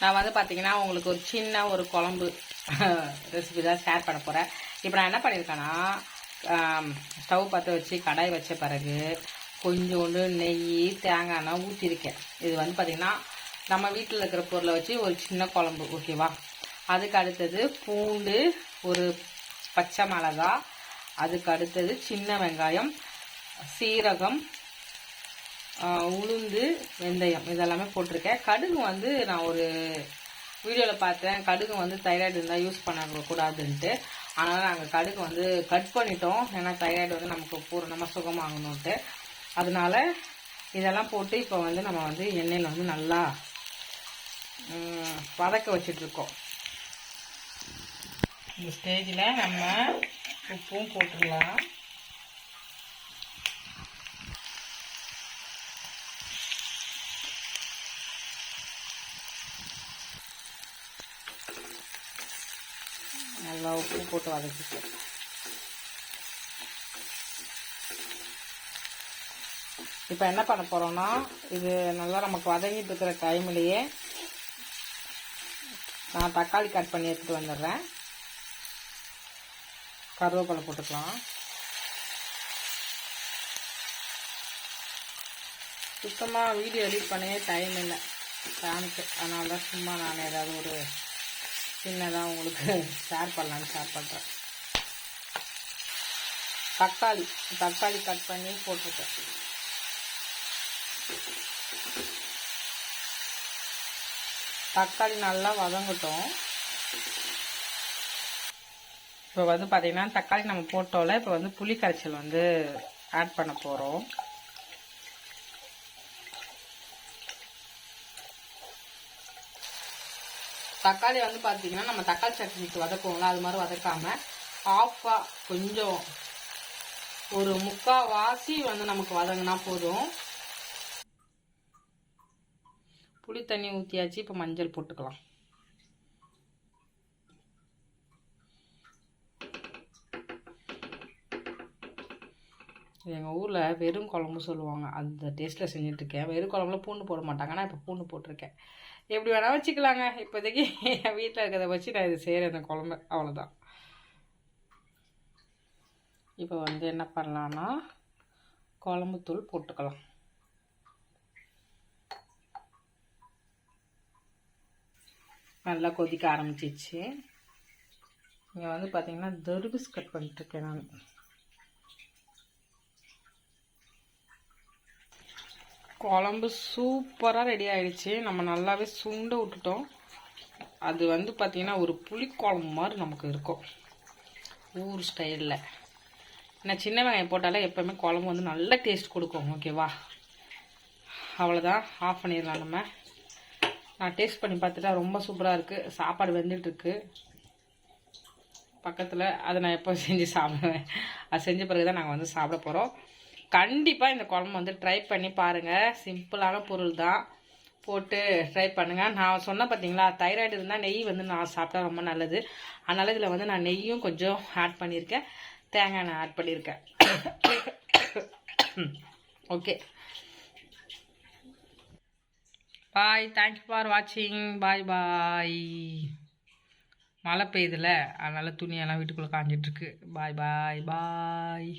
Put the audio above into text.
நான் வந்து பார்த்தீங்கன்னா உங்களுக்கு ஒரு சின்ன ஒரு குழம்பு ரெசிபி தான் ஷேர் பண்ண போகிறேன் இப்போ நான் என்ன பண்ணியிருக்கேன்னா ஸ்டவ் பற்ற வச்சு கடாய் வச்ச பிறகு கொஞ்சோண்டு நெய் தேங்காய்னா ஊற்றிருக்கேன் இது வந்து பார்த்திங்கன்னா நம்ம வீட்டில் இருக்கிற பொருளை வச்சு ஒரு சின்ன குழம்பு ஓகேவா அதுக்கு அடுத்தது பூண்டு ஒரு பச்சை மிளகா அதுக்கு அடுத்தது சின்ன வெங்காயம் சீரகம் உளுந்து வெந்தயம் இதெல்லாமே போட்டிருக்கேன். கடுகு வந்து நான் ஒரு வீடியோவில் பார்த்தேன். கடுகு வந்து தைராய்டு இருந்தால் யூஸ் பண்ணக்கூடாதுன்ட்டு. அதனால் நாங்கள் கடுகு வந்து கட் பண்ணிட்டோம். ஏன்னா தைராய்டு வந்து நமக்கு பூரணமாக சுகமாகணுன்ட்டு அதனால இதெல்லாம் போட்டு இப்போ வந்து நம்ம வந்து எண்ணெயில் வந்து நல்லா வதக்க வச்சிட்ருக்கோம். இந்த ஸ்டேஜில் நம்ம உப்பும் போட்டுடலாம் நல்லா உப்பு போட்டு வதக்கிட்டேன் இப்போ என்ன பண்ண போகிறோம்னா இது நல்லா நமக்கு வதங்கிட்டு இருக்கிற டைம்லேயே நான் தக்காளி கட் பண்ணி எடுத்துகிட்டு வந்துடுறேன். கருவேப்பிலை போட்டுக்கலாம். சுத்தமாக வீடியோ எடிட் பண்ணவே டைம் இல்லை. ஃபேனுக்கு அதனால தான் சும்மா நான் ஏதாவது ஒரு சின்னதாக உங்களுக்கு ஷேர் பண்ணலான்னு ஷேர் பண்ணுறேன் தக்காளி தக்காளி கட் பண்ணி போட்டிருக்கேன் தக்காளி நல்லா வதங்கட்டும். இப்போ வந்து பார்த்தீங்கன்னா தக்காளி நம்ம போட்டோம்ல இப்போ வந்து புளி கரைச்சல் வந்து ஆட் பண்ண போகிறோம் தக்காளி வந்து பார்த்தீங்கன்னா நம்ம தக்காளி சட்னிக்கு வதக்குவோம்ல அது மாதிரி வதக்காமல் ஆஃபாக கொஞ்சம் ஒரு முக்கால் வாசி வந்து நமக்கு வதங்கினா போதும். புளி தண்ணி ஊற்றியாச்சு இப்போ மஞ்சள் போட்டுக்கலாம். எங்கள் ஊரில் வெறும் குழம்பு சொல்லுவாங்க. அந்த டேஸ்ட்டில் செஞ்சுட்ருக்கேன் வெறும் குழம்புல பூண்டு போட மாட்டாங்க. நான் இப்போ பூண்டு போட்டிருக்கேன். எப்படி வேணால் வச்சுக்கலாங்க. இப்போதைக்கு என் வீட்டில் இருக்கிறத வச்சு நான் இது செய்கிறேன் இந்த குழம்பு. அவ்வளோதான் இப்போ வந்து என்ன பண்ணலான்னா குழம்புத்தூள் போட்டுக்கலாம். நல்லா கொதிக்க ஆரம்பிச்சிச்சு இங்கே வந்து பார்த்தீங்கன்னா தர்பூஸ் கட் பண்ணிட்டுருக்கேன் நான். குழம்பு சூப்பராக ரெடி ஆயிடுச்சு. நம்ம நல்லாவே சுண்ட விட்டுட்டோம். அது வந்து பார்த்திங்கன்னா ஒரு புளிக்குழம்பு மாதிரி நமக்கு இருக்கும். ஊர் ஸ்டைலில் நான் சின்ன வெங்காயம் போட்டாலே எப்போவுமே குழம்பு வந்து நல்ல டேஸ்ட் கொடுக்கும். ஓகேவா அவ்வளோதான் ஆஃப் பண்ணிடலாம் நம்ம. நான் டேஸ்ட் பண்ணி பார்த்துட்டா ரொம்ப சூப்பராக இருக்குது சாப்பாடு வெந்துட்டுருக்கு பக்கத்தில் அதை நான் எப்போ செஞ்சு சாப்பிடுவேன். அது செஞ்ச பிறகு தான் நாங்கள் வந்து சாப்பிட போகிறோம் கண்டிப்பாக இந்த குழம்பு வந்து ட்ரை பண்ணி பாருங்கள் சிம்பிளான பொருள் தான் போட்டு ட்ரை பண்ணுங்கள் நான் சொன்னேன் பார்த்தீங்களா தைராய்டு இருந்தால் நெய் வந்து நான் சாப்பிட்டா ரொம்ப நல்லது. அதனால் இதில் வந்து நான் நெய்யும் கொஞ்சம் ஆட் பண்ணியிருக்கேன் தேங்காய் நான் ஆட் பண்ணியிருக்கேன் ஓகே பாய் தேங்க்யூ ஃபார் வாட்சிங் பாய் பாய் மழை பெய்யுதுல அதனால் துணியெல்லாம் வீட்டுக்குள்ளே காஞ்சிட்ருக்கு பாய் பாய் பாய்